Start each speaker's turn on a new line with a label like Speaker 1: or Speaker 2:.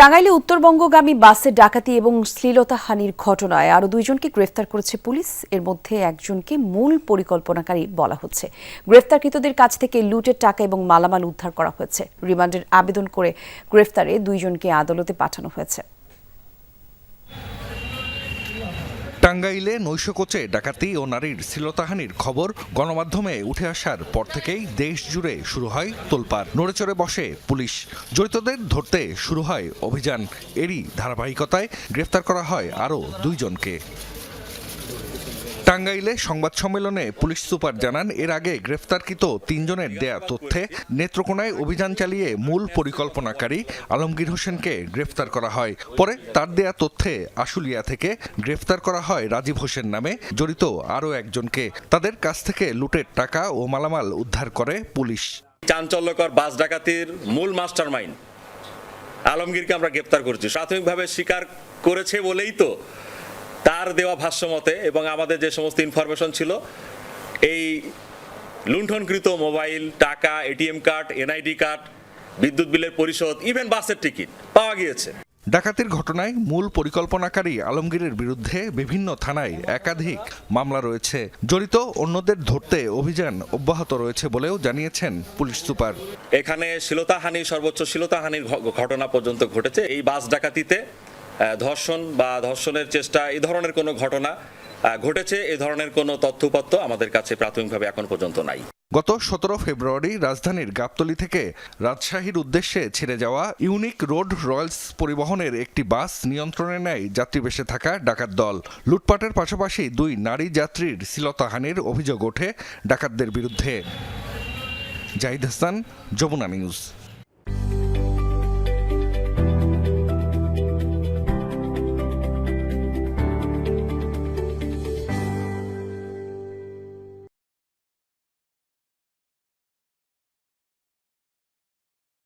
Speaker 1: টাঙ্গাইলে উত্তরবঙ্গগামী বাসে ডাকাতি এবং শ্লীলতাহানির ঘটনায় আরও দুইজনকে গ্রেফতার করেছে পুলিশ। এর মধ্যে একজনকে মূল পরিকল্পনাকারী বলা হচ্ছে। গ্রেফতারকৃতদের কাছ থেকে লুটের টাকা এবং মালামাল উদ্ধার করা হয়েছে। রিমান্ডের আবেদন করে গ্রেফতারে দুইজনকে আদালতে পাঠানো হয়েছে।
Speaker 2: টাঙ্গাইলে নৈশকোচে ডাকাতি ও নারীর শ্লীলতাহানির খবর গণমাধ্যমে উঠে আসার পর থেকেই দেশ জুড়ে শুরু হয় তোলপাড়। নড়েচড়ে বসে পুলিশ। জড়িতদের ধরতে শুরু হয় অভিযান। এরই ধারাবাহিকতায় গ্রেফতার করা হয় আরও দুইজনকে টাঙ্গাইলে সংবাদ সম্মেলনে পুলিশ সুপার জানান, এর আগে গ্রেফতারকৃত তিনজনের দেয়া তথ্যে নেত্রকোনায় অভিযান চালিয়ে মূল পরিকল্পনাকারী আলমগীর হোসেনকে গ্রেফতার করা হয়। পরে তার দেয়া তথ্যে আশুলিয়া থেকে গ্রেফতার করা হয় রাজীব হোসেন নামে, জড়িত আরও একজনকে। তাদের কাছ থেকে লুটের টাকা ও মালামাল উদ্ধার করে পুলিশ।
Speaker 3: চাঞ্চল্যকর বাস ডাকাতির মূল মাস্টারমাইন্ড আলমগীরকে আমরা গ্রেপ্তার করেছি। প্রাথমিকভাবে স্বীকার করেছে বলেই তো তার দেওয়া ভাষ্যমতে এবং আমাদের যে সমস্ত ইনফরমেশন ছিল এই লুণ্ঠনকৃত মোবাইল টাকা এটিএম কার্ড এনআইডি কার্ড বিদ্যুৎ বিলের পরিশোধ ইভেন বাসের টিকিট পাওয়া গিয়েছে।
Speaker 2: ডাকাতির ঘটনায় মূল পরিকল্পনাকারী আলমগীরের বিরুদ্ধে বিভিন্ন থানায় একাধিক মামলা রয়েছে। জড়িত অন্যদের ধরতে অভিযান অব্যাহত রয়েছে বলেও জানিয়েছেন পুলিশ সুপার।
Speaker 3: এখানে শ্লীলতাহানি সর্বোচ্চ শ্লীলতাহানির ঘটনা পর্যন্ত ঘটেছে। এই বাস ডাকাতিতে ধর্ষণ বা ধর্ষণের চেষ্টা, এই ধরনের কোনো ঘটনা ঘটেছে এ ধরনের কোনো তথ্যপত্র আমাদের কাছে প্রাথমিকভাবে এখন পর্যন্ত নাই।
Speaker 2: গত সতেরো ফেব্রুয়ারি রাজধানীর গাবতলী থেকে রাজশাহীর উদ্দেশ্যে ছেড়ে যাওয়া ইউনিক রোড রয়্যালস পরিবহনের একটি বাস নিয়ন্ত্রণে নেয় যাত্রীবেশে থাকা ডাকাত দল। লুটপাটের পাশাপাশি দুই নারী যাত্রীর শ্লীলতাহানির অভিযোগ ওঠে ডাকাতদের বিরুদ্ধে। জাহিদ হাসান, যমুনা নিউজ।